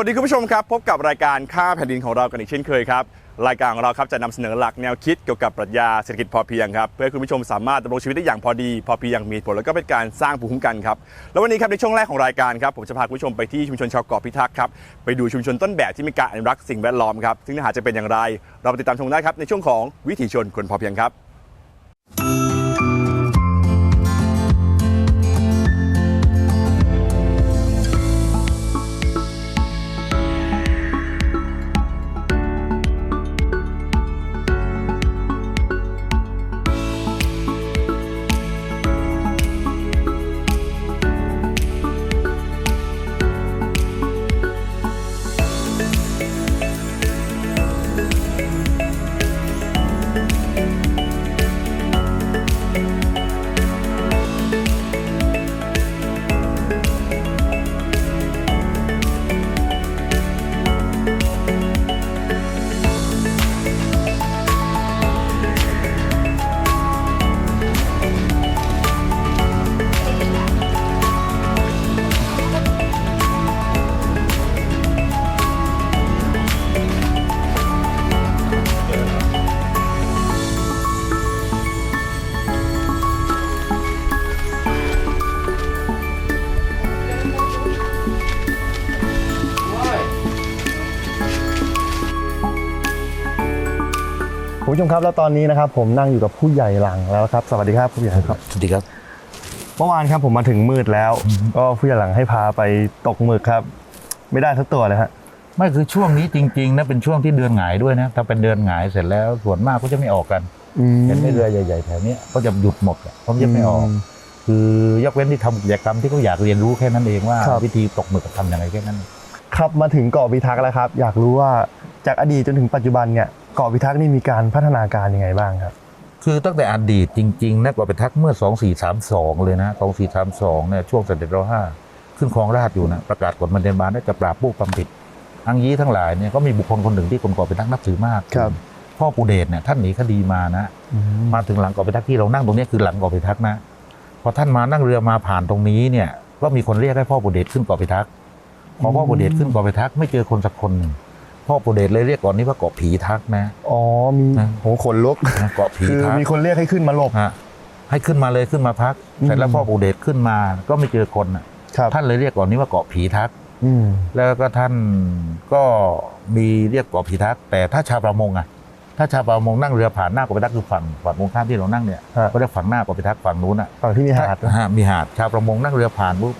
วัสดีคุณผู้ชมครับ พบกับรายการข้าแผ่นดินของเรากันอีกเช่นเคยครับ รายการของเราครับจะนำเสนอหลักแนวคิดเกี่ยวกับปรัชญาเศรษฐกิจพอเพียงครับ เพื่อให้คุณผู้ชมสามารถดำรงชีวิตได้อย่างพอดี พอเพียงมีผลแล้วก็เป็นการสร้างภูมิคุ้มกันครับ แล้ววันนี้ครับในช่วงแรกของรายการครับผมจะพาคุณผู้ชมไปที่ชุมชนชาวเกาะพิทักษ์ครับไปดูชุมชนต้นแบบที่มีการอนุรักษ์สิ่งแวดล้อมครับซึ่งเนื้อหาจะเป็นอย่างไร เราไปติดตามชมได้ครับในช่วงของวิถีชนคนพอเพียงครับ ผู้ชมครับแล้วตอนนี้นะครับผมนั่งอยู่กับผู้ใหญ่หลังแล้วครับ สวัสดีครับผู้ใหญ่ครับสวัสดีครับ เมื่อวานครับผมมาถึงมืดแล้ว ก็ผู้ใหญ่หลังให้พาไปตกหมึกครับ ไม่ได้สักตัวเลยฮะไม่คือช่วงนี้จริงๆนะเป็นช่วงที่เดือนหงายด้วยนะถ้าเป็นเดือนหงายเสร็จแล้วส่วนมากก็จะไม่ออกกันเห็นไหม่เรือใหญ่ๆแถวเนี้ยก็จะหยุดหมดอะเพราะมันจะไม่ออก คือยกเว้นที่ทำกิจกรรมที่เขาอยากเรียนรู้แค่นั้นเองว่าครับวิธีตกหมึกทำยังไงแค่นั้นครับมาถึงเกาะพิทักษ์แล้วครับ อยากรู้ว่าจากอดีตจนถึงปัจจุบันเนี่ย เกาะพิทักษ์นี่มีการพัฒนาการยังไงบ้างครับ คือตั้งแต่อดีตจริงๆนะกว่าไปทักเมื่อ 2432 เลยนะ2432เนี่ยช่วงเสด็จรห้าขึ้นครองราชย์อยู่นะประกาศกฎมันเดนบานจะปราบผู้ความผิดอังยี้ทั้งหลายเนี่ยก็มีบุคคลคนหนึ่งที่คนก่อไปทักนับถือมากครับพ่อปูเดชเนี่ยท่านหนีคดีมานะมาถึงหลังเกาะพิทักษ์ที่เรานั่งตรงนี้คือหลังเกาะพิทักษ์นะพอท่านมานั่งเรือมาผ่านตรงนี้เนี่ยก็มีคนเรียกให้พ่อปุเดชขึ้นเกาะพิทักษ์พอพ่อปุเดชขึ้นเกาะพิทักษ์ไม่เจอคนสักคนหนึ่ง พ่อปุเดชเลยเรียกเก่อนนี้ว่าเกาะผีทักษ์นะ อ๋อ มีนะโหขนลุกนะเกาะผีคือทักษ์มีคนเรียกให้ขึ้นมาหลบ ฮะให้ขึ้นมาเลยขึ้นมาพักอืมเสร็จแล้วพ่อปุเดชขึ้นมาก็ไม่เจอคนน่ะครับท่านเลยเรียกเก่อนนี้ว่าเกาะผีทักษ์อืมแล้วก็ท่านก็มีเรียกเกาะผีทักษ์แต่ถ้าชาวประมงอะถ้าชาวประมงนั่งเรือผ่านหน้าเกาะพิทักษ์คือฝั่งฝั่งตรงข้ามที่เรานั่งเนี่ยฮะก็เรียกฝั่งหน้าเกาะพิทักษ์ฝั่งนู้นอะ ฝั่งที่มีหาดถ้ฮะมีหาดชาวประมงนั่งเรือผ่านปุ๊บ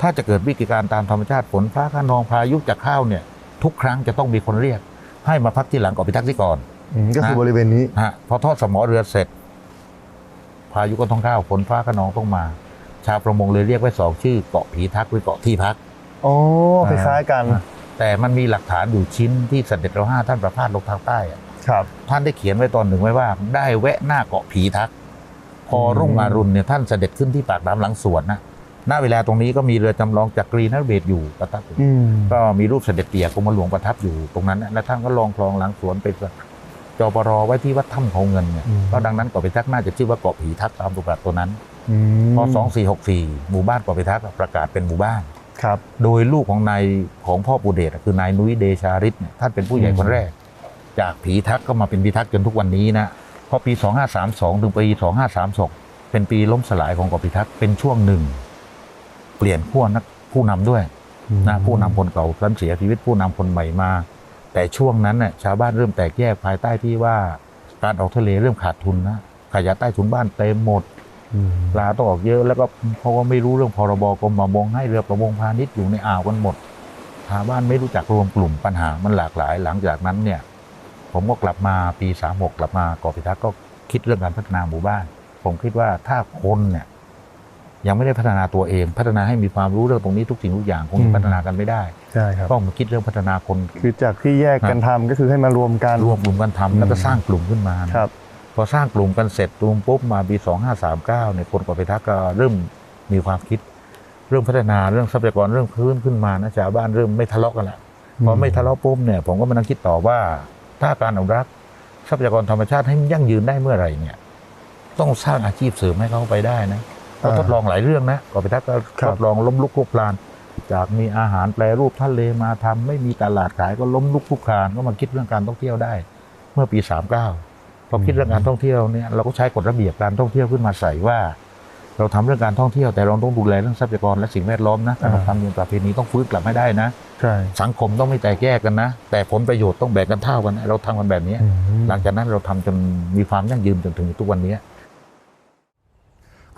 ถ้าจะเกิดวิกฤตการณ์ตามธรรมชาติฝนฟ้าขนองพายุจากข้าวเนี่ย ทุกครั้งจะต้องมีคนเรียก ให้มาพักที่หลังเกาะพิทักษ์ที่ก่อนอืมก็คือฮะบริเวณนี้ ฮะพอทอดสมอเรือเสร็จ พายุก็ต้องเข้าวฝนฟ้าขนองต้องมา ชาวประมงเลยเรียกไว้สองชื่อเกาะผีทักษ์หรือเกาะที่พัก อ๋อ คล้ายๆกัน อ่า แต่มันมีหลักฐานอยู่ชิ้นที่เสด็จเราห้าท่านประพาสลงทางใต้อะครับ ท่านได้เขียนไว้ตอนหนึ่งไว้ว่า ได้แวะหน้าเกาะผีทัก พอรุ่งอรุณเนี่ยท่านเสด็จขึ้นที่ปากน้ำหลังสวนนะ ณเวลาตรงนี้ก็มีเรือจำลองจากกรีนเบศอยู่ประทับอยู่อืมก็มีรูปเสด็จเตี่ยกรมหลวงประทับอยู่ตรงนั้นนะและท่านก็ลองคลองหลังสวนไปจปรไว้ที่วัดถ้ำเขาเงินเนี่ยอืมก็ดังนั้นเกาะผีทักน่าจะชื่อว่าเกาะผีทักตามตัวแบบตัวนั้นอืมพอ2464 หมู่บ้านเกาะผีทักประกาศเป็นหมู่บ้านครับ โดยลูกของนายของพ่อปู่เดชอะคือนายนุ้ยเดชาริศเนี่ยท่านเป็นผู้ใหญ่อืมคนแรก จากผีทักก็มาเป็นผีทักจนทุกวันนี้นะพอปี 2532 ถึงปี 2532 เป็นปีล้มสลายของเกาะผีทักเป็นช่วงหนึ่ง เปลี่ยนขั้วนักผู้นำด้วยนะผู้นำคนเก่าท่านเสียชีวิตผู้นำคนใหม่มา แต่ช่วงนั้นน่ะชาวบ้านเริ่มแตกแยกภายใต้ที่ว่าการออกทะเลเริ่มขาดทุนนะขยะใต้ถุนบ้านเต็มหมดอืมปลาต้องออกเยอะแล้วก็เพราะว่าไม่รู้เรื่องพรบกรมประมงให้เรือประมงพาณิชย์อยู่ในอ่าวกันหมดชาวบ้านไม่รู้จักรวมกลุ่มปัญหามันหลากหลายหลังจากนั้นเนี่ย ผมก็กลับมาปี36กลับมาเกาะพิทักษ์ก็คิดเรื่องการพัฒนาหมู่บ้าน ผมคิดว่าถ้าคนเนี่ย ยังไม่ได้พัฒนาตัวเอง พัฒนาให้มีความรู้เรื่องตรงนี้ทุกสิ่งทุกอย่างคงอืมพัฒนากันไม่ได้ใช่ครับต้องมาคิดเรื่องพัฒนาคน คือจากที่แยกกันทำก็คือให้มารวมกันรวมกลุ่มกันทำแล้วก็สร้างกลุ่มขึ้นมานะครับพอสร้างกลุ่มกันเสร็จตูมปุ๊บมาปี2539เนี่ยคนกว่าไปทักก็เริ่มมีความคิด เรื่องพัฒนาเรื่องทรัพยากรเรื่องพื้นขึ้นมานะชาวบ้านเริ่มไม่ทะเลาะกันละพอไม่ทะเลาะปุ๊บเนี่ยผมก็มานั่งคิดต่อว่าถ้าการอนุรักษ์ทรัพยากรธรรมชาติให้มันยั่งยืนได้เมื่อไหร่เนี่ย ต้องสร้างอาชีพเสริมให้เขาไปได้นะ ก็อ่าทดลองหลายเรื่องนะก่อไปทักก็ครัทบดลองล้มลุกคลุกคลาน จากมีอาหารแปรรูปทะเลมาทำไม่มีตลาดขายก็ล้มลุกคลุกคลานก็มาคิดเรื่องการท่องเที่ยวได้ เมื่อปี 39พอคิดเรื่องการท่องเที่ยวเนี่ยเราก็ใช้กฎระเบียบการท่องเที่ยวขึ้นมาใส่ว่า เราทำเรื่องการท่องเที่ยวแต่เราต้องดูแลเรื่องทรัพยากรและสิ่งแวดล้อมนะการอ่าทำอย่างประเพณีต้องฟื้นกลับไม่ได้นะใช่สังคมต้องไม่แตกแยกกันนะ แต่ผลประโยชน์ต้องแบ่งกันเท่ากันนะเราทำกันแบบนี้อืมหลังจากนั้นเราทำจนมีความยั่งยืนจนถึงทุกวันนี้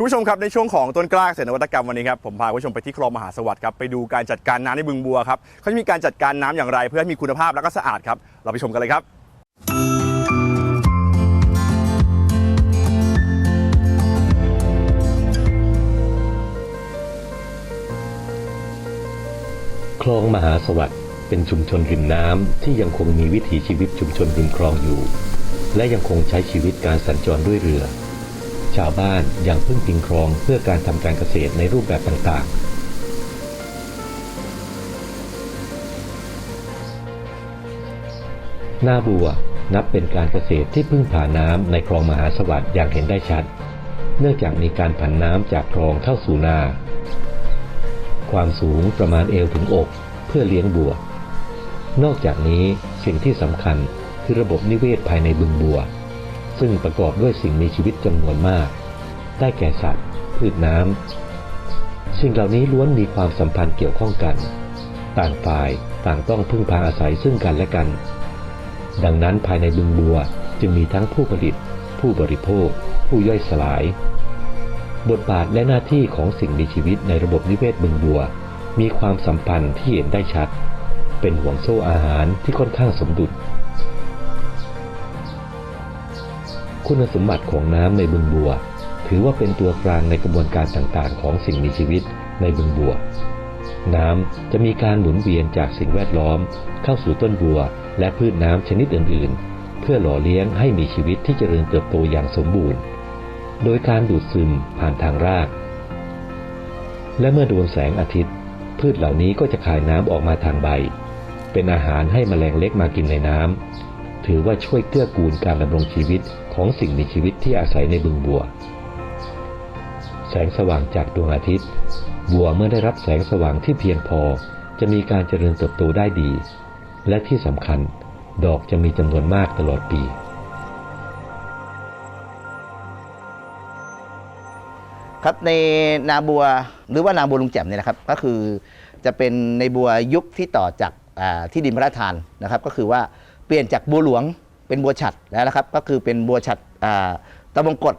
คุณผู้ชมครับในช่วงของต้นกล้าเกษตรนวัตกรรมวันนี้ครับผมพาคุณผู้ชมไปที่คลองมหาสวัสดิ์ครับไปดูการจัดการน้ำในบึงบัวครับเขาจะมีการจัดการน้ำอย่างไรเพื่อให้มีคุณภาพและก็สะอาดครับเราไปชมกันเลยครับ คลองมหาสวัสดิ์เป็นชุมชนริมน้ำที่ยังคงมีวิถีชีวิตชุมชนริมคลองอยู่ และยังคงใช้ชีวิตการสัญจรด้วยเรือ ชาวบ้านยังพึ่งพิงคลองเพื่อการทำการเกษตรในรูปแบบต่างๆนาบัวนับเป็นการเกษตรที่พึ่งพาน้ำในคลองมหาสวัสดิ์อย่างเห็นได้ชัด เนื่องจากมีการผันน้ำจากคลองเข้าสู่นา ความสูงประมาณเอวถึงอกเพื่อเลี้ยงบัว นอกจากนี้สิ่งที่สำคัญคือระบบนิเวศภายในบึงบัว ซึ่งประกอบด้วยสิ่งมีชีวิตจำนวนมาก ได้แก่สัตว์ พืชน้ำ สิ่งเหล่านี้ล้วนมีความสัมพันธ์เกี่ยวข้องกัน ต่างฝ่ายต่างต้องพึ่งพาอาศัยซึ่งกันและกัน ดังนั้นภายในบึงบัวจึงมีทั้งผู้ผลิต ผู้บริโภค ผู้ย่อยสลาย บทบาทและหน้าที่ของสิ่งมีชีวิตในระบบนิเวศบึงบัว มีความสัมพันธ์ที่เห็นได้ชัด เป็นห่วงโซ่อาหารที่ค่อนข้างสมดุล คุณสมบัติของน้ำในบึงบัว ถือว่าเป็นตัวกลางในกระบวนการต่างๆ ของสิ่งมีชีวิตในบึงบัว น้ำจะมีการหมุนเวียนจากสิ่งแวดล้อม เข้าสู่ต้นบัว และพืชน้ำชนิดอื่น ๆ เพื่อหล่อเลี้ยงให้มีชีวิตที่เจริญเติบโตอย่างสมบูรณ์ โดยการดูดซึมผ่านทางราก และเมื่อโดนแสงอาทิตย์ พืชเหล่านี้ก็จะคายน้ำออกมาทางใบ เป็นอาหารให้แมลงเล็กมากินในน้ำถือว่าช่วยเกื้อกูลการดำรงชีวิต ของสิ่งมีชีวิตที่อาศัยในบึงบัว แสงสว่างจากดวงอาทิตย์ บัวเมื่อได้รับแสงสว่างที่เพียงพอจะมีการเจริญเติบโตได้ดี และที่สำคัญดอกจะมีจำนวนมากตลอดปี ครับในนาบัวหรือว่านาบัวลุงแจ่มเนี่ยนะครับ ก็คือจะเป็นในบัวยุคที่ต่อจากที่ดินพระราชทานนะครับ ก็คือว่าเปลี่ยนจากบัวหลวง เป็นบัวฉัดแล้วนะครับ ก็คือเป็นบัวฉัดตะบงกฎ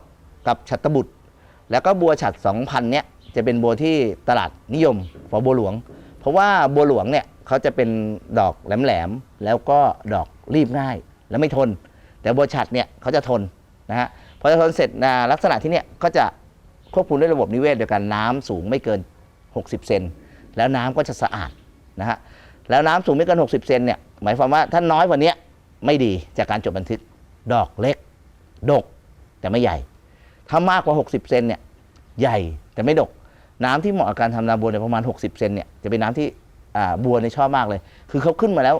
กับฉัตรบุตร แล้วก็บัวฉัด2000เนี่ยจะเป็นบัวที่ตลาดนิยมกว่าบัวหลวง เพราะว่าบัวหลวงเนี่ยเขาจะเป็นดอกแหลมๆแล้วก็ดอกรีบง่ายและไม่ทน แต่บัวฉัดเนี่ยเขาจะทนนะฮะพอจะทนเสร็จนะลักษณะที่เนี่ยก็จะควบคุมด้วยระบบนิเวศเดียวกันน้ำสูงไม่เกิน 60 เซนแล้วน้ำก็จะสะอาดนะฮะแล้วน้ำสูงไม่เกิน 60 เซนเนี่ยหมายความว่าถ้าน้อยกว่านี้ ไม่ดีจากการจดบันทึก ดอกเล็ก ดก แต่ไม่ใหญ่ ถ้ามากกว่า 60 เซนเนี่ยใหญ่แต่ไม่ดก น้ำที่เหมาะกับการทำนาบัวเนี่ยประมาณ 60 เซนเนี่ยจะเป็นน้ำที่บัวเนี่ยชอบมากเลย คือเขาขึ้นมาแล้ว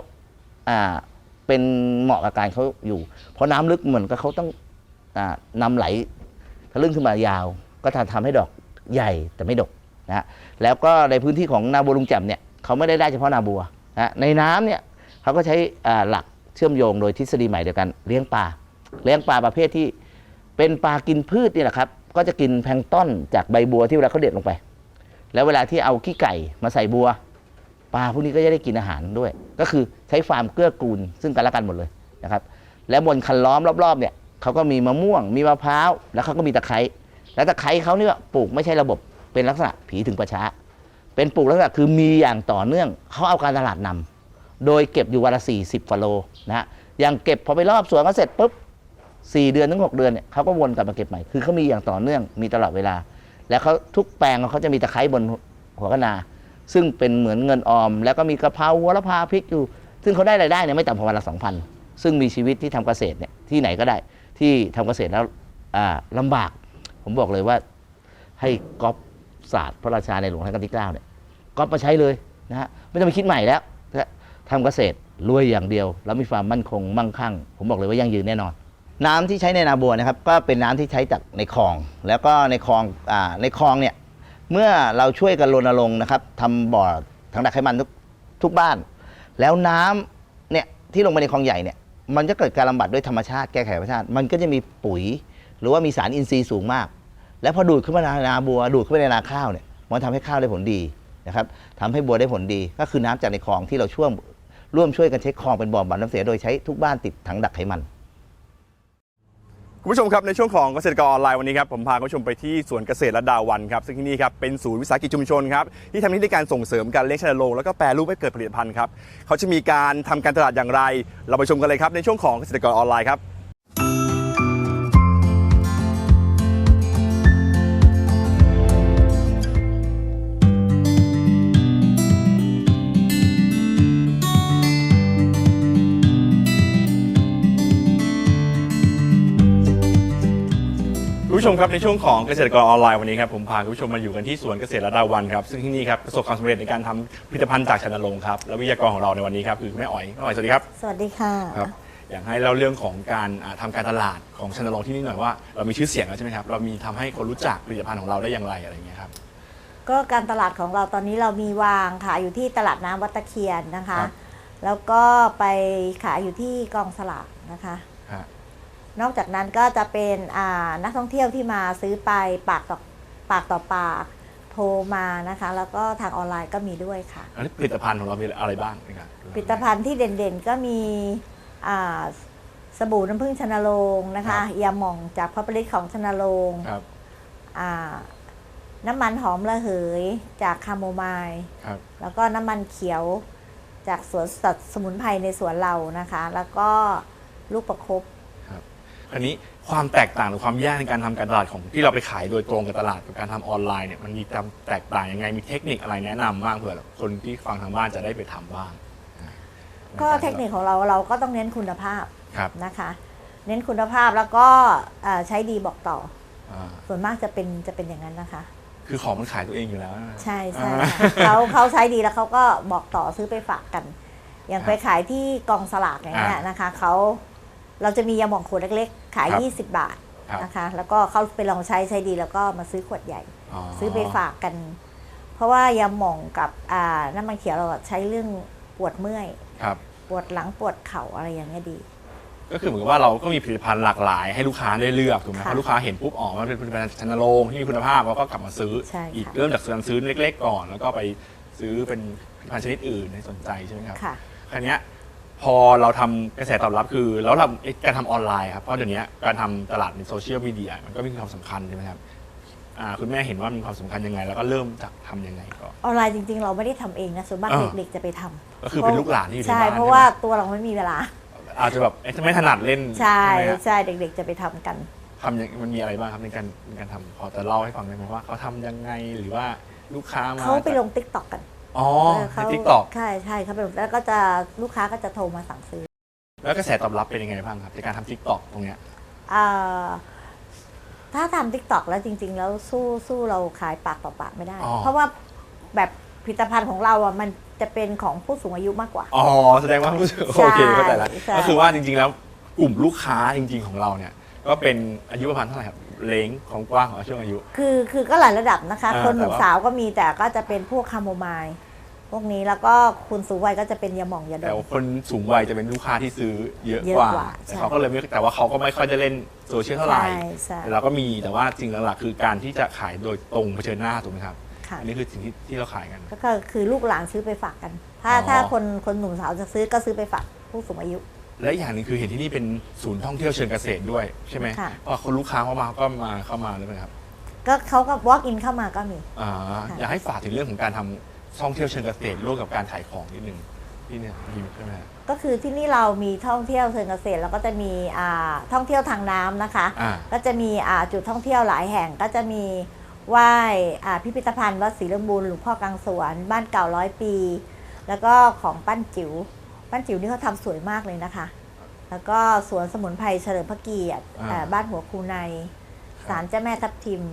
เป็นเหมาะกับการเขาอยู่ เพราะน้ำลึกเหมือนกับเขาต้องอานำไหลทะลึ่งขึ้นมายาว ก็ทำทำให้ดอกใหญ่แต่ไม่ดกนะฮะแล้วก็ในพื้นที่ของนาบัวลุงแจ่มเนี่ยเขาไม่ได้ได้เฉพาะนาบัวนะในน้ำเนี่ยเขาก็ใช้หลัก ชื่อมโยงโดยทฤษฎีใหม่เดียวกันเลี้ยงปลาเลี้ยงปลาประเภทที่เป็นปลากินพืชนี่แหละครับ ก็จะกินแพลงต้นจากใบบัวที่เวลาเขาเด็ดลงไป แล้วเวลาที่เอาขี้ไก่มาใส่บัวปลาพวกนี้ก็จะได้กินอาหารด้วย ก็คือใช้ฟาร์มเกื้อกูล ซึ่งกันและกันหมดเลยนะครับ และบนคันล้อมรอบๆเนี่ยเขาก็มีมะม่วง มีมะพร้าว แล้วเขาก็มีตะไคร้ แล้วตะไคร้เขาเนี่ยปลูกไม่ใช่ระบบ เป็นลักษณะผีถึงประช้าเป็นปลูกลักษณะคือมีอย่างต่อเนื่อง เขาเอาการตลาดนำ โดยเก็บอยู่วันละสี่สิบฟโลนะฮะอย่างเก็บพอไปรอบสวนเขาเสร็จปุ๊บสี่เดือนถึงหกเดือนเนี่ยเขาก็วนกลับมาเก็บใหม่ คือเขามีอย่างต่อเนื่องมีตลอดเวลา แล้วเขาทุกแปลงเขาจะมีตะไคร้บนหัวคะนา ซึ่งเป็นเหมือนเงินออม แล้วก็มีกะเพราหัวละพาพริกอยู่ ซึ่งเขาได้รายได้เนี่ยไม่ต่ำกว่าวันละสองพันซึ่งมีชีวิตที่ทำเกษตรเนี่ยที่ไหนก็ได้ที่ทำเกษตรแล้วอ่าลำบาก ผมบอกเลยว่าให้ก๊อปศาสตร์พระราชาในหลวงรัชกาลที่9เนี่ยก๊อปมาใช้เลยนะฮะไม่ต้องไปคิดใหม่แล้ว ทำเกษตรรวยอย่างเดียว แล้วมีความมั่นคงมั่งคั่ง ผมบอกเลยว่ายั่งยืนแน่นอน น้ำที่ใช้ในนาบัวนะครับ ก็เป็นน้ำที่ใช้จากในคลอง แล้วก็ในคลองอ่าในคลองเนี่ยเมื่อเราช่วยกันรณรงค์นะครับทำบ่อถังดักไขมันทุกทุกบ้าน แล้วน้ำเนี่ยที่ลงไปในคลองใหญ่เนี่ยมันจะเกิดการบำบัดด้วยธรรมชาติแก้ไขธรรมชาติ มันก็จะมีปุ๋ย หรือว่ามีสารอินทรีย์สูงมาก แล้วพอดูดขึ้นมาในนาบัว ดูดขึ้นไปในนาข้าวเนี่ยมันทำให้ข้าวได้ผลดีนะครับทำให้บัวได้ผลดี ก็คือน้ำจากในคลองที่เราช่วม ร่วมช่วยกันเช็คคลองเป็นบ่อบำบัดน้ำเสียโดยใช้ทุกบ้านติดถังดักไขมัน คุณผู้ชมครับในช่วงของเกษตรกรออนไลน์วันนี้ครับผมพาคุณผู้ชมไปที่สวนเกษตรระดาวันครับซึ่งที่นี่ครับเป็นศูนย์วิสาหกิจชุมชนครับที่ทำหน้าที่ในการส่งเสริมการเลี้ยงชนโรงแล้วก็แปรรูปให้เกิดผลิตภัณฑ์ครับเขาจะมีการทำการตลาดอย่างไร เราไปชมกันเลยครับในช่วงของเกษตรกรออนไลน์ครับ ผู้ชมครับในช่วงของเกษตรกรออนไลน์วันนี้ครับผมพาคุณผู้ชมมาอยู่กันที่สวนเกษตรระดาวันครับซึ่งที่นี่ครับประสบความสำเร็จในการทำผลิตภัณฑ์จากชนโรงครับและวิทยากรของเราในวันนี้ครับคือแม่อ๋อยแม่อ๋อยสวัสดีครับสวัสดีค่ะ ครับอยากให้เล่าเรื่องของการอ่าทำาการตลาดของชนโรงที่นี่หน่อยว่าเรามีชื่อเสียงแล้วใช่ไหมครับเรามีทำให้คนรู้จักผลิตภัณฑ์ของเราได้อย่างไรอะไรอย่างเงี้ยครับ ก็การตลาดของเราตอนนี้เรามีวางขายอยู่ที่ตลาดน้ำวัดตะเคียนนะคะครับแล้วก็ไปขายอยู่ที่กองสลากนะคะฮะ นอกจากนั้นก็จะเป็นอ่านักท่องเที่ยวที่มาซื้อไปปากต่อปากต่อปากโทรมานะคะ แล้วก็ทางออนไลน์ก็มีด้วยค่ะ อันนี้ผลิตภัณฑ์ของเรามีอะไรบ้างนะครับผลิตภัณฑ์ที่เด่นๆก็มีอ่าสบู่น้ำผึ้งชนโรงนะคะยาหม่องจากพระผลิตของชนโรงครับอ่าน้ำมันหอมระเหยจากคาโมไมล์ครับแล้วก็น้ำมันเขียวจากสวนสัตว์สมุนไพรในสวนเรานะคะ แล้วก็ลูกประคบ อันนี้ความแตกต่างหรือความยากในการทำการตลาดของที่เราไปขายโดยตรงกับตลาดกับการทำออนไลน์เนี่ยมันมีความแตกต่างยังไงมีเทคนิคอะไรแนะนำบ้างเผื่อคนที่ฟังทางบ้านจะได้ไปทำบ้างก็เทคนิคของเราเราก็ต้องเน้นคุณภาพครับนะคะ เน้นคุณภาพแล้วก็เอ่อใช้ดีบอกต่อ อ่าส่วนมากจะเป็นจะเป็นอย่างนั้นนะคะ คือของมันขายตัวเองอยู่แล้วใช่ใช่อ่าค่ะเขาเขาใช้ดีแล้วเขาก็บอกต่อซื้อไปฝากกัน อย่างครับไปขายที่กองสลากอย่างเงี้ยอ่านนะคะเขา เราจะมียาหม่องขวดเล็กๆ ขาย ครับ20 บาทครับ นะคะ แล้วก็เขาไปลองใช้ใช้ดีแล้วก็มาซื้อขวดใหญ่ ซื้อไปฝากกัน เพราะว่ายาหม่องกับอ่าน้ำมันเขียวเราอะใช้เรื่องปวดเมื่อย ครับ ปวดหลังปวดเข่าอะไรอย่างเงี้ยดี ก็คือเหมือนกับว่าเราก็มีผลิตภัณฑ์หลากหลายให้ลูกค้าได้เลือกถูกไหมค่ะพอลูกค้าเห็นปุ๊บอ๋อมันเป็นผลิตภัณฑ์ชันโรงที่มีคุณภาพเขาก็กลับมาซื้อ ใช่ค่ะ อีกเริ่มจากการซื้อเล็ก ๆ ก่อน แล้วก็ไปซื้อเป็นผลิตภัณฑ์ชนิดอื่นในสนใจใช่ไหมครับค่ะ คราวเนี้ย พอเราทำกระแสตอบรับคือแล้วเราเอ๊ะการทำออนไลน์ครับ เพราะเดี๋ยวนี้การทำตลาดในโซเชียลมีเดียมันก็มีความสำคัญใช่ไหมครับอ่าคุณแม่เห็นว่ามีความสำคัญยังไง แล้วก็เริ่มจากทำยังไงก่อนออนไลน์จริง ๆ เราไม่ได้ทำเองนะส่วนมากอ่า เด็กๆจะไปทำก็คือเป็นลูกหลานที่อยู่ในใช่บ้านเพราะว่าตัวเราไม่มีเวลาอาจจะแบบเอ๊ะไม่ถนัดเล่นใช่ไหมฮะ ใช่เด็ก ๆ จะไปทำกัน ทำยังมันมีอะไรบ้างครับในการในการทำพอจะเล่าให้ฟังได้ไหมว่าเขาทำยังไงหรือว่าลูกค้ามาเขาไปจากลงติ๊กต็อกกัน อ๋อเออในเขาทิกตอกใช่ใช่เขาไปลงแล้วก็จะลูกค้าก็จะโทรมาสั่งซื้อ แล้วกระแสตอบรับเป็นยังไงบ้างครับในการทำทิกตอกตรงเนี้ยอ่าถ้าทำติ๊กต็อกแล้วจริง ๆ แล้วสู้สู้เราขายปากต่อปากไม่ได้อ๋อเพราะว่าแบบผลิตภัณฑ์ของเราอะมันจะเป็นของผู้สูงอายุมากกว่า อ๋อ แสดงว่ารู้สึกใช่โอเคเข้าใจแล้วใช่ก็คือว่าจริง ๆ แล้วกลุ่มลูกค้าจริง ๆ ของเราเนี่ย ก็เป็นอายุประมาณเท่าไหร่ครับ เลงของกว้างของช่วงอายุ คือคือก็หลายระดับนะคะ อ่าคนหนุ่มแต่ว่า สาวก็มีแต่ก็จะเป็นพวกคาโมไมล์พวกนี้แล้วก็คุณสูงวัยก็จะเป็นยาหม่องยาดแต่ม ว่าคนสูงวัยจะเป็นลูกค้าที่ซื้อเยอะเยอะกว่ากว่าแต่ใช่เขาก็เลยไม่แต่ว่าเขาก็ไม่ค่อยได้เล่นโซเชียลเท่าไหร่ใช่ใช่แต่เราก็มีแต่ว่าจริงหลักๆคือการที่จะขายโดยตรงเผชิญหน้าถูกไหมครับค่ะอันนี้คือสิ่งที่ที่เราขายกัน ก็คือลูกหลานซื้อไปฝากกัน ถ้าอ๋อ ถ้าคนคนหนุ่มสาวจะซื้อก็ซื้อไปฝากผู้สูงอายุ และอีกอย่างหนึงคือเห็นที่นี่เป็นศูนย์ท่องเที่ยวเชิงเกษตรด้วยใช่ไหมค่ะ พอคนลูกค้าเข้ามาก็มาเข้ามาเลยไหมครับก็เขาก็ walk in เข้ามาก็มี อ่าค่ะ อยากให้ฝากถึงเรื่องของการทำท่องเที่ยวเชิงเกษตรร่วมกับการขายของนิดนึงที่เนี่ยมีใช่ไหมฮะก็คือที่นี่เรามีท่องเที่ยวเชิงเกษตรแล้วก็จะมีอ่าท่องเที่ยวทางน้ำนะคะ อ่า ก็จะมีอ่าจุดท่องเที่ยวหลายแห่งก็จะมีไหว้อ่าพิพิธภัณฑ์วัดศรีเรื่องบุญหลวงพ่อกลางสวน บ้านเก่าร้อยปี แล้วก็ของปั้นจิ๋ว ปั้นจิ๋วนี่เขาทำสวยมากเลยนะคะ แล้วก็สวนสมุนไพรเฉลิมพระเกียรติอ่าอ่า บ้านหัวคูในศาลเจ้าแม่ทับทิม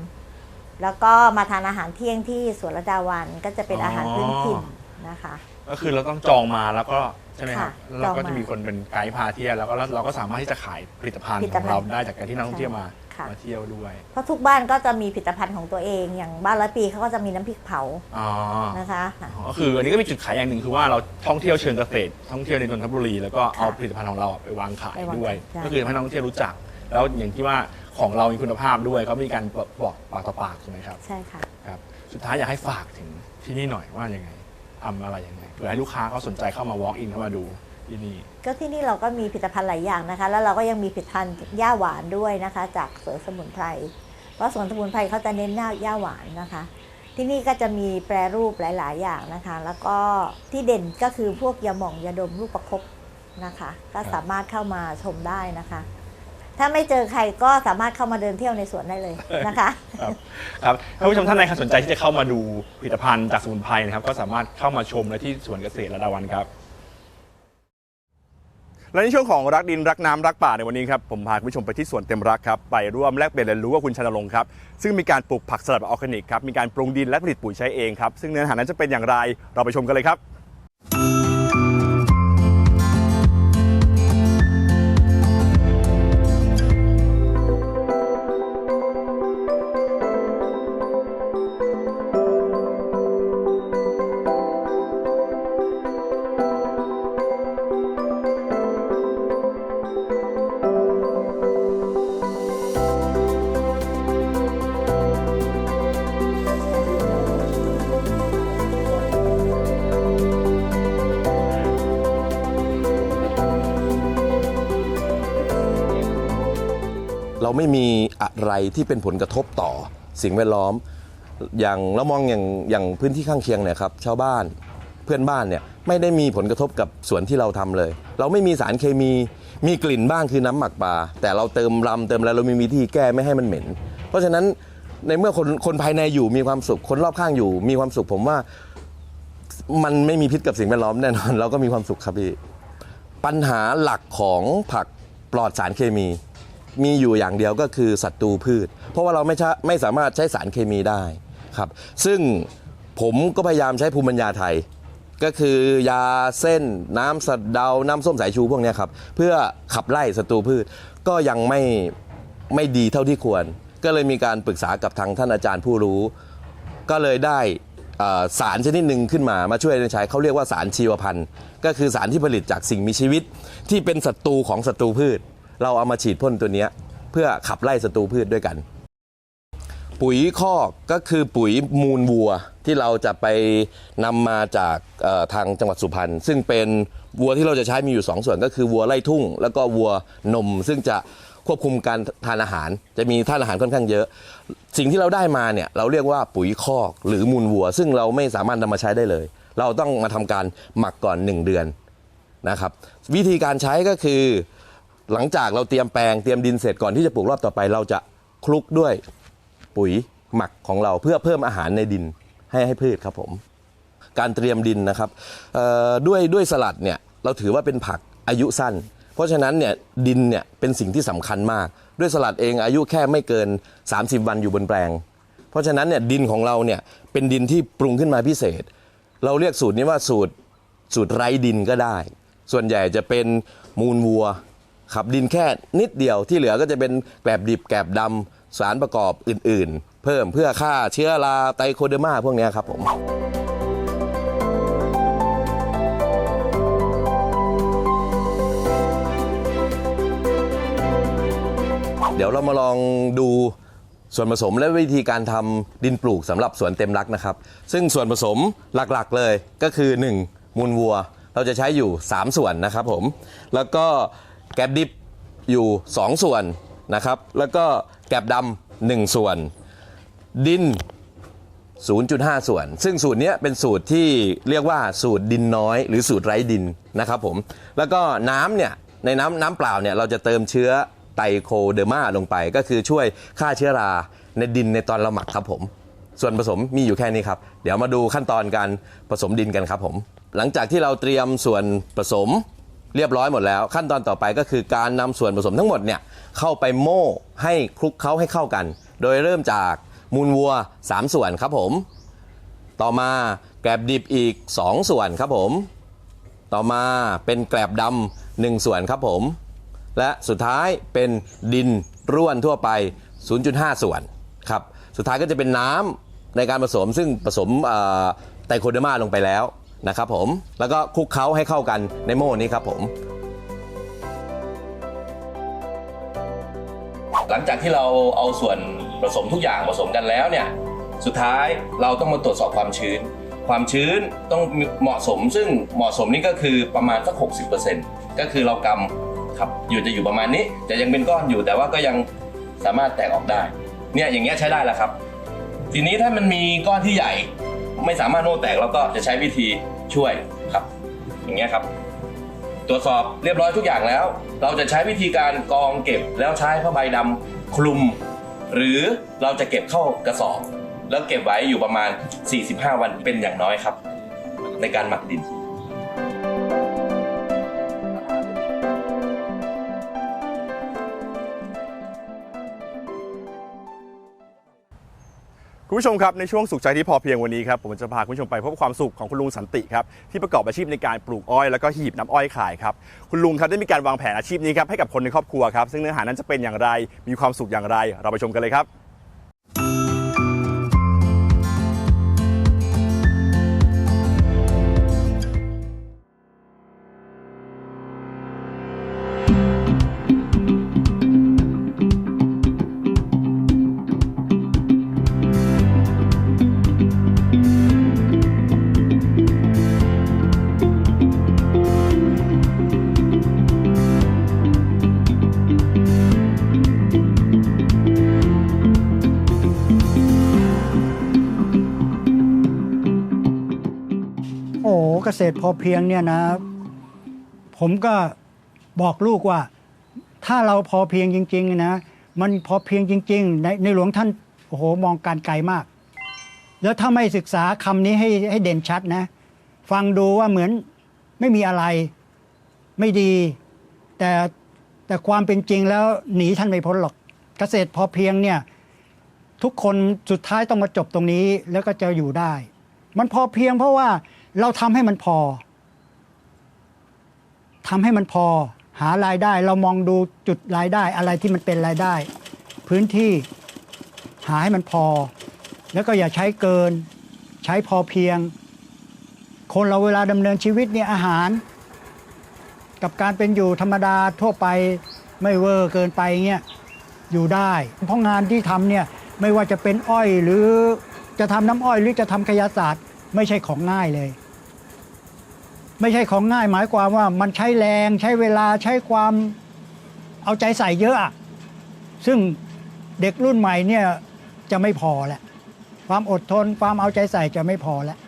แล้วก็มาทานอาหารเที่ยงที่สวนระดาวันก็จะเป็นอาหารพื้นถิ่นนะคะ ก็คือเราต้องจองมาแล้วก็ใช่ไหมครับค่ะแล้วเราก็จองมาจะมีคนเป็นไกด์พาเที่ยวแล้วก็เราก็สามารถที่จะขายผลิตภัณฑ์ผลิขตองภัณฑ์เราได้จากการที่นักท่องเที่ยวมาค่ะ มาเที่ยวด้วยเพราะทุกบ้านก็จะมีผลิตภัณฑ์ของตัวเองอย่างบ้านร้อยปีเขาก็จะมีน้ำพริกเผาอ๋อนะคะก็คืออันนี้ก็มีจุดขายอย่างหนึ่งคือว่าเราท่องเที่ยวเชิงเกษตรท่องเที่ยวในนนทบุรีแล้วก็เอาผลิตภัณฑ์ของเราไปวางขายไปวางด้วย ใช่ ก็คือให้นักท่องเที่ยวรู้จัก แล้วอย่างที่ว่าของเรามีคุณภาพด้วยเขามีการบอกปากต่อปากใช่ไหมครับ ใช่ค่ะ ครับสุดท้ายอยากให้ฝากถึงที่นี่หน่อยว่ายังไงทำอะไรยังไง เผื่อให้ลูกค้าเขาสนใจเข้ามา walk in เข้ามาดูที่นี่ ก็ที่นี่เราก็มีผลิตภัณฑ์หลายอย่างนะคะ แล้วเราก็ยังมีผลิตภัณฑ์หญ้าหวานด้วยนะคะ จากสวนสมุนไพร เพราะสวนสมุนไพรเขาจะเน้นหน้าหญ้าหวานนะคะ ที่นี่ก็จะมีแปรรูปหลาย ๆ อย่างนะคะ แล้วก็ที่เด่นก็คือพวกยาหม่องยาดมลูกประคบนะคะ ก็สามารถเข้ามาชมได้นะคะ ถ้าไม่เจอใครก็สามารถเข้ามาเดินเที่ยวในสวนได้เลยนะคะครับครับท่านผู้ชมท่านใดสนใจที่จะเข้ามาดูผลิตภัณฑ์จากสมุนไพรนะครับ ก็สามารถเข้ามาชมได้ที่สวนเกษตรระดาวันครับ และในช่วงของรักดินรักน้ำรักป่าในวันนี้ครับผมพาคุณผู้ชมไปที่สวนเต็มรักครับไปร่วมแลกเปลี่ยนเรียนรู้กับคุณชนรงค์ครับซึ่งมีการปลูกผักสลัดแบบออร์แกนิกครับมีการปรุงดินและผลิตปุ๋ยใช้เองครับซึ่งเนื้อหานั้นจะเป็นอย่างไรเราไปชมกันเลยครับ เราไม่มีอะไรที่เป็นผลกระทบต่อสิ่งแวดล้อม อย่างเรามองอย่างอย่างพื้นที่ข้างเคียงเนี่ยครับชาวบ้านเพื่อนบ้านเนี่ยไม่ได้มีผลกระทบกับสวนที่เราทำเลย เราไม่มีสารเคมีมีกลิ่นบ้างคือน้ำหมักปลาแต่เราเติมรำเติมอะไรเรามีวิธีแก้ไม่ให้มันเหม็น เพราะฉะนั้นในเมื่อคนคนภายในอยู่มีความสุขคนรอบข้างอยู่ มีความสุขผมว่ามันไม่มีพิษกับสิ่งแวดล้อมแน่นอนเราก็มีความสุขครับพี่ปัญหาหลักของผักปลอดสารเคมี มีอยู่อย่างเดียวก็คือศัตรูพืช เพราะว่าเราไม่ใช่ไม่สามารถใช้สารเคมีได้ครับ ซึ่งผมก็พยายามใช้ภูมิปัญญาไทย ก็คือยาเส้นน้ำสะเดา น้ำส้มสายชูพวกนี้ครับ เพื่อขับไล่ศัตรูพืชก็ยังไม่ไม่ดีเท่าที่ควร ก็เลยมีการปรึกษากับทางท่านอาจารย์ผู้รู้ ก็เลยได้สารชนิดหนึ่งขึ้นมามาช่วยใช้เขาเรียกว่าสารชีวพันธุ์ ก็คือสารที่ผลิตจากสิ่งมีชีวิตที่เป็นศัตรูของศัตรูพืช เราเอามาฉีดพ่นตัวนี้เพื่อขับไล่ศัตรูพืชด้วยกัน ปุ๋ยคอกก็คือปุ๋ยมูลวัวที่เราจะไปนำมาจากทางจังหวัดสุพรรณซึ่งเป็นวัวที่เราจะใช้มีอยู่ 2 ส่วนก็คือวัวไล่ทุ่ง แล้วก็วัวนม ซึ่งจะควบคุมการทานอาหาร จะมีธาตุอาหารค่อนข้างเยอะ สิ่งที่เราได้มาเนี่ยเราเรียกว่าปุ๋ยคอกหรือมูลวัว ซึ่งเราไม่สามารถนำมาใช้ได้เลย เราต้องมาทำการหมักก่อน 1 เดือนนะครับ วิธีการใช้ก็คือ หลังจากเราเตรียมแปลงเตรียมดินเสร็จก่อนที่จะปลูกรอบต่อไป เราจะคลุกด้วยปุ๋ยหมักของเราเพื่อเพิ่มอาหารในดินให้ให้พืชครับผม การเตรียมดินนะครับด้วยด้วยสลัดเนี่ยเราถือว่าเป็นผักอายุสั้น เพราะฉะนั้นเนี่ยดินเนี่ยเป็นสิ่งที่สำคัญมาก ด้วยสลัดเองอายุแค่ไม่เกิน 30 วันอยู่บนแปลง เพราะฉะนั้นเนี่ยดินของเราเนี่ยเป็นดินที่ปรุงขึ้นมาพิเศษ เราเรียกสูตรนี้ว่าสูตรสูตรไร้ดินก็ได้ ส่วนใหญ่จะเป็นมูลวัว ขับดินแค่นิดเดียวที่เหลือก็จะเป็นแกลบดิบแกลบดำสารประกอบอื่น ๆ เพิ่มเพื่อฆ่าเชื้อราไตโคเดอร์มาพวกเนี้ยครับผม เดี๋ยวเรามาลองดูส่วนผสมและวิธีการทำดินปลูกสำหรับสวนเต็มรักนะครับ ซึ่งส่วนผสมหลักๆเลยก็คือ 1. มูลวัว เราจะใช้อยู่ 3 ส่วนนะครับผม แล้วก็ แกบดิบอยู่ 2 ส่วนนะครับ แล้วก็แกบดำหนึ่งส่วน ดิน 0.5 ส่วน ซึ่งสูตรนี้เป็นสูตรที่เรียกว่าสูตรดินน้อย หรือสูตรไร้ดินนะครับผม แล้วก็น้ำเนี่ยในน้ำน้ำเปล่าเนี่ยเราจะเติมเชื้อไตโคเดอร์มาลงไป ก็คือช่วยฆ่าเชื้อราในดินในตอนเราหมักครับผม ส่วนผสมมีอยู่แค่นี้ครับ เดี๋ยวมาดูขั้นตอนการผสมดินกันครับผม หลังจากที่เราเตรียมส่วนผสม เรียบร้อยหมดแล้ว ขั้นตอนต่อไปก็คือการนำส่วนผสมทั้งหมดเนี่ยเข้าไปโม่ให้คลุกเคล้าให้เข้ากัน โดยเริ่มจากมูลวัว 3 ส่วนครับผม ต่อมาแกลบดิบอีก 2 ส่วนครับผม ต่อมาเป็นแกลบดำหนึ่งส่วนครับผม และสุดท้ายเป็นดินร่วนทั่วไป 0.5 ส่วนครับ สุดท้ายก็จะเป็นน้ำในการผสมซึ่งผสมไตรโคเดอร์มาลงไปแล้ว นะครับผม แล้วก็คลุกเคล้าให้เข้ากันในโม่นี้ครับผม หลังจากที่เราเอาส่วนผสมทุกอย่างผสมกันแล้วเนี่ย สุดท้ายเราต้องมาตรวจสอบความชื้น ความชื้นต้องเหมาะสม ซึ่งเหมาะสมนี่ก็คือประมาณสัก 60%ก็คือเรากำครับ อยู่จะอยู่ประมาณนี้ จะยังเป็นก้อนอยู่แต่ว่าก็ยังสามารถแตกออกได้ เนี่ยอย่างเงี้ยใช้ได้แล้วครับ ทีนี้ถ้ามันมีก้อนที่ใหญ่ ไม่สามารถโน้แตกเราก็จะใช้วิธี ช่วยครับ อย่างเงี้ยครับ ตรวจสอบเรียบร้อยทุกอย่างแล้ว เราจะใช้วิธีการกองเก็บแล้วใช้ผ้าใบดำคลุม หรือเราจะเก็บเข้ากระสอบ แล้วเก็บไว้อยู่ประมาณ 45 วันเป็นอย่างน้อยครับ ในการหมักดิน คุณผู้ชมครับในช่วงสุขใจที่พอเพียงวันนี้ครับผมจะพาคุณผู้ชมไปพบความสุขของคุณลุงสันติครับที่ประกอบอาชีพในการปลูกอ้อยแล้วก็หีบน้ำอ้อยขายครับคุณลุงครับได้มีการวางแผนอาชีพนี้ครับให้กับคนในครอบครัวครับซึ่งเนื้อหานั้นจะเป็นอย่างไร มีความสุขอย่างไร เราไปชมกันเลยครับ ษตรพอเพียงเนี่ยนะ ผมก็บอกลูกว่า ถ้าเราพอเพียงจริง ๆ นะ มันพอเพียงจริง ๆ ในในหลวงท่านโอ้โหมองการไกลมาก แล้วถ้าไม่ศึกษาคำนี้ให้ให้เด่นชัดนะ ฟังดูว่าเหมือนไม่มีอะไรไม่ดี แต่แต่ความเป็นจริงแล้วหนีท่านไม่พ้นหรอกเกษตรพอเพียงเนี่ยทุกคนสุดท้ายต้องมาจบตรงนี้แล้วก็จะอยู่ได้ มันพอเพียงเพราะว่า เราทำให้มันพอทำให้มันพอ หารายได้ เรามองดูจุดรายได้อะไรที่มันเป็นรายได้ พื้นที่หาให้มันพอ แล้วก็อย่าใช้เกิน ใช้พอเพียง คนเราเวลาดำเนินชีวิตเนี่ยอาหาร กับการเป็นอยู่ธรรมดาทั่วไปไม่เวอร์เกินไปเงี้ยอยู่ได้ เพราะงานที่ทำเนี่ยไม่ว่าจะเป็นอ้อยหรือจะทำน้ำอ้อยหรือจะทำขยะศาสตร์ ไม่ใช่ของง่ายเลย ไม่ใช่ของง่ายหมายความว่ามันใช้แรงใช้เวลาใช้ความเอาใจใส่เยอะอะซึ่งเด็กรุ่นใหม่เนี่ยจะไม่พอแหละความอดทนความเอาใจใส่จะไม่พอแล้ว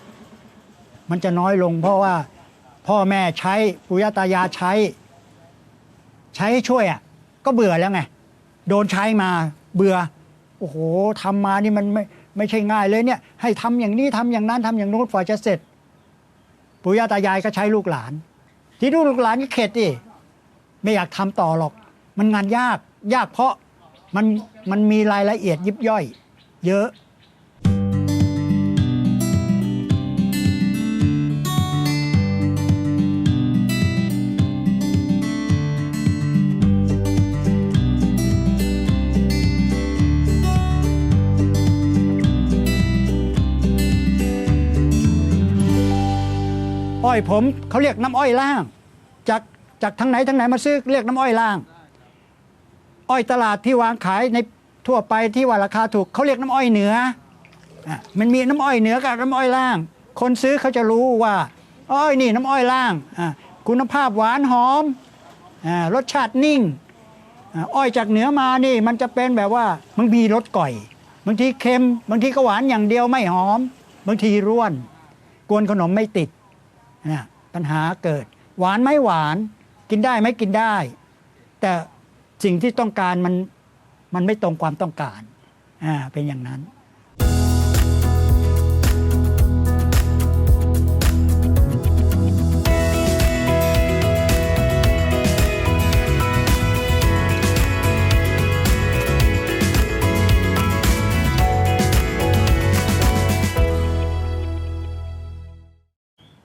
มันจะน้อยลง เพราะว่าพ่อแม่ใช้ปุยาตายาใช้ ใช้ให้ช่วยอะก็เบื่อแล้วไงโดนใช้มาเบื่อ โอ้โหทำมานี่มันไม่ไม่ใช่ง่ายเลยเนี่ย ให้ทำอย่างนี้ทำอย่างนั้นทำอย่างโน้นฝ่าจะเสร็จ ปู่ย่าตายายก็ใช้ลูกหลาน ที่ลูกหลานก็เข็ดดิไม่อยากทำต่อหรอก มันงานยากยากเพราะมันมันมีรายละเอียดยิบย่อย เยอะ อ้อยผมเขาเรียกน้ำอ้อยล่าง จากจากทางไหนทางไหนมาซื้อเรียกน้ำอ้อยล่าง อ้อยตลาดที่วางขายในทั่วไปที่ว่าราคาถูกเขาเรียกน้ำอ้อยเหนืออะมันมีน้ำอ้อยเหนือกับน้ำอ้อยล่าง คนซื้อเขาจะรู้ว่าอ้อยนี่น้ำอ้อยล่างอะคุณภาพหวานหอมอ่ารสชาตินิ่งอ้อยจากเหนือมานี่มันจะเป็นแบบว่ามันมีรสก่อย บางทีเค็ม บางทีก็หวานอย่างเดียวไม่หอม บางทีร่วน กวนขนมไม่ติด นะปัญหาเกิด หวานไม่หวานกินได้ไม่กินได้ แต่สิ่งที่ต้องการมันมันไม่ตรงความต้องการอ่าเป็นอย่างนั้น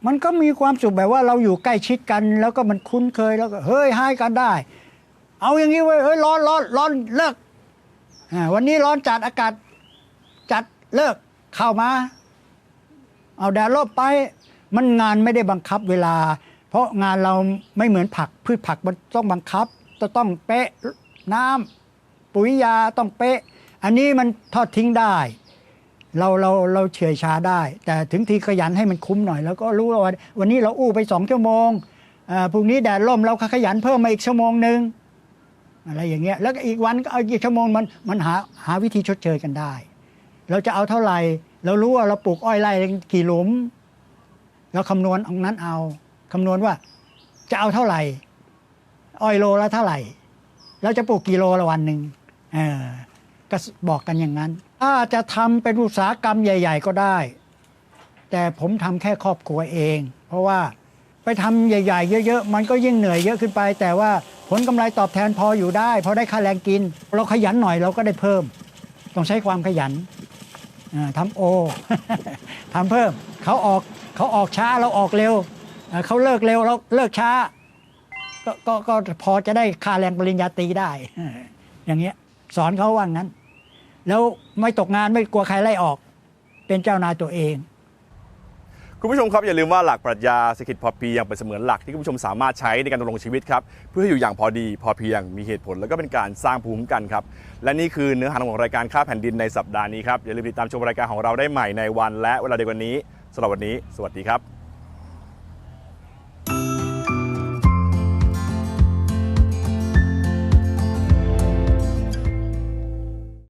มันก็มีความสุขแบบว่าเราอยู่ใกล้ชิดกัน แล้วก็มันคุ้นเคยแล้วก็เฮ้ยให้กันได้ เอาอย่างนี้เว้เฮ้ยร้อนร้อนร้อนเลิกวันนี้ร้อนจัดอากาศจัดเลิกเข้ามา เอาแดดร่มไป มันงานไม่ได้บังคับเวลา เพราะงานเราไม่เหมือนผักพืชผักมันต้องบังคับจะต้องเป๊ะน้ำปุ๋ยยาต้องเป๊ะ อันนี้มันทอดทิ้งได้ เราเราเราเฉื่อยชาได้ แต่ถึงทีขยันให้มันคุ้มหน่อย แล้วก็รู้ว่าวันนี้เราอู้ไปสองชั่วโมงพรุ่งนี้แดดร่มเราขยันเพิ่มมาอีกชั่วโมงหนึ่งอะไรอย่างเงี้ยแล้วอีกวันก็อีกชั่วโมงมันมันหาหาวิธีชดเชยกันได้ เราจะเอาเท่าไหร่ เรารู้ว่าเราปลูกอ้อยไร่กี่หลุม เราคำนวณตรงนั้นเอาคำนวณว่าจะเอาเท่าไหร่ อ้อยโลละเท่าไหร่ เราจะปลูกกี่โลละวันหนึ่งเออก็บอกกันอย่างนั้น ถ้าจะทำเป็นอุตสาหกรรมใหญ่ ๆ ก็ได้ แต่ผมทำแค่ครอบครัวเอง เพราะว่าไปทำใหญ่ ๆ เยอะๆ มันก็ยิ่งเหนื่อยเยอะขึ้นไป แต่ว่าผลกำไรตอบแทนพออยู่ได้ พอได้ค่าแรงกิน เราขยันหน่อยเราก็ได้เพิ่ม ต้องใช้ความขยันทำโอทำเพิ่มเขาออกเขาออกช้าเราออกเร็วเขาเลิกเร็วเราเลิกช้าก็ก็ก็พอจะได้ค่าแรงปริญญาตรีได้ อย่างเงี้ยสอนเขาว่างั้น แล้วไม่ตกงานไม่กลัวใครไล่ออก เป็นเจ้านายตัวเอง คุณผู้ชมครับอย่าลืมว่าหลักปรัชญาเศรษฐกิจพอเพียงเป็นเสมือนหลักที่คุณผู้ชมสามารถใช้ในการดำรงชีวิตครับเพื่อให้อยู่อย่างพอดีพอเพียงมีเหตุผลแล้วก็เป็นการสร้างภูมิคุ้มกันครับและนี่คือเนื้อหาของรายการค่าแผ่นดินในสัปดาห์นี้ครับอย่าลืมติดตามชมรายการของเราได้ใหม่ในวันและเวลาเดียวกันนี้สำหรับวันนี้ สวัสดีครับ